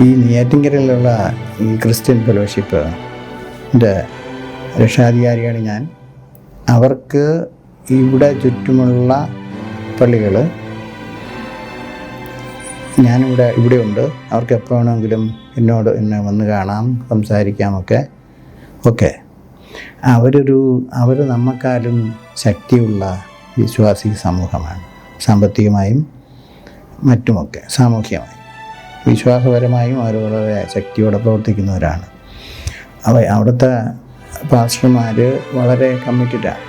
ഈ നെയ്യാറ്റിൻകരയിലുള്ള ഈ Christian fellowship രക്ഷാധികാരിയാണ് ഞാൻ. അവർക്ക് ഇവിടെ ചുറ്റുമുള്ള പള്ളികൾ ഞാനിവിടെ ഇവിടെയുണ്ട്. അവർക്ക് എപ്പോൾ വേണമെങ്കിലും എന്നോട് എന്നെ വന്ന് കാണാം സംസാരിക്കാമൊക്കെ ഓക്കെ അവരൊരു അവർ നമ്മക്കാലും ശക്തിയുള്ള വിശ്വാസി സമൂഹമാണ്. സാമ്പത്തികമായും മറ്റുമൊക്കെ സാമൂഹ്യമായും. വിശ്വാസപരമായും അവർ വളരെ ശക്തിയോടെ പ്രവർത്തിക്കുന്നവരാണ്. അവ അവിടുത്തെ പാസ്റ്റർമാർ വളരെ കമ്മിറ്റഡാണ്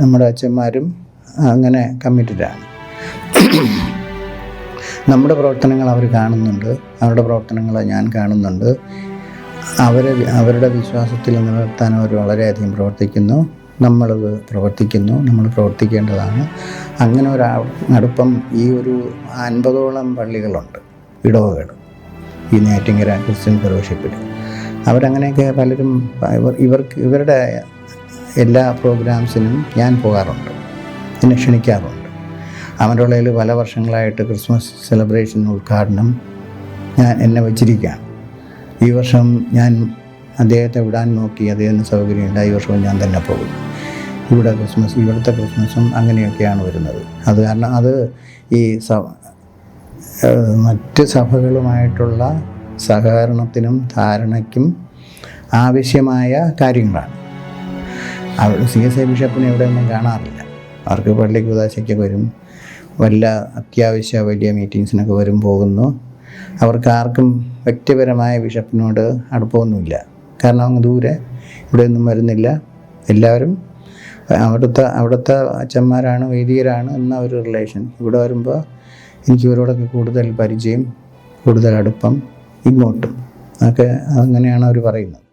നമ്മുടെ അച്ഛന്മാരും അങ്ങനെ കമ്മിറ്റഡാണ് നമ്മുടെ പ്രവർത്തനങ്ങൾ അവർ കാണുന്നുണ്ട്. അവരുടെ പ്രവർത്തനങ്ങൾ ഞാൻ കാണുന്നുണ്ട്. അവരെ അവരുടെ വിശ്വാസത്തിൽ നിലനിർത്താൻ അവർ വളരെയധികം പ്രവർത്തിക്കുന്നു. നമ്മളത് പ്രവർത്തിക്കുന്നു നമ്മൾ പ്രവർത്തിക്കേണ്ടതാണ്. അങ്ങനെ ഒരു അടുപ്പം ഈ ഒരു അൻപതോളം പള്ളികളുണ്ട് ഇടവകൾ ഈ നേറ്റിങ്ങര ക്രിസ്ത്യൻ ഫെലോഷിപ്പിൽ. അവരങ്ങനെയൊക്കെ പലരും ഇവർ ഇവർക്ക് ഇവരുടെ എല്ലാ പ്രോഗ്രാംസിനും ഞാൻ പോകാറുണ്ട് എന്നെ ക്ഷണിക്കാറുണ്ട്. അവരുടെ പല വർഷങ്ങളായിട്ട് ക്രിസ്മസ് സെലിബ്രേഷൻ ഉദ്ഘാടനം ഞാൻ എന്നെ വച്ചിരിക്കുകയാണ്. ഈ വർഷം ഞാൻ അദ്ദേഹത്തെ വിടാൻ നോക്കി അദ്ദേഹത്തിന് സൗകര്യമില്ല ഈ വർഷവും ഞാൻ തന്നെ പോകും ഇവിടെ ക്രിസ്മസ് ഇവിടുത്തെ ക്രിസ്മസും അങ്ങനെയൊക്കെയാണ് വരുന്നത്. അത് കാരണം അത് ഈ സ മറ്റ് സഭകളുമായിട്ടുള്ള സഹകരണത്തിനും ധാരണയ്ക്കും ആവശ്യമായ കാര്യങ്ങളാണ്. അവർ സി എസ് ഐ ബിഷപ്പിനെ ഇവിടെയൊന്നും കാണാറില്ല. അവർക്ക് പള്ളിക്ക് ഉദാശയ്ക്ക് വരും. വല്ല അത്യാവശ്യ വലിയ മീറ്റിങ്സിനൊക്കെ വരും പോകുന്നു. അവർക്ക് ആർക്കും വ്യക്തിപരമായ ബിഷപ്പിനോട് അടുപ്പമൊന്നുമില്ല. കാരണം അങ്ങ് ദൂരെ ഇവിടെയൊന്നും വരുന്നില്ല. എല്ലാവരും അവിടുത്തെ അവിടുത്തെ അച്ഛന്മാരാണ് വൈദികരാണ് എന്ന ഒരു റിലേഷൻ ഇവിടെ വരുമ്പോൾ എനിക്ക് ഇവരോടൊക്കെ കൂടുതൽ പരിചയം കൂടുതൽ അടുപ്പം ഇങ്ങോട്ടും. ഒക്കെ അങ്ങനെയാണ് അവർ പറയുന്നത്.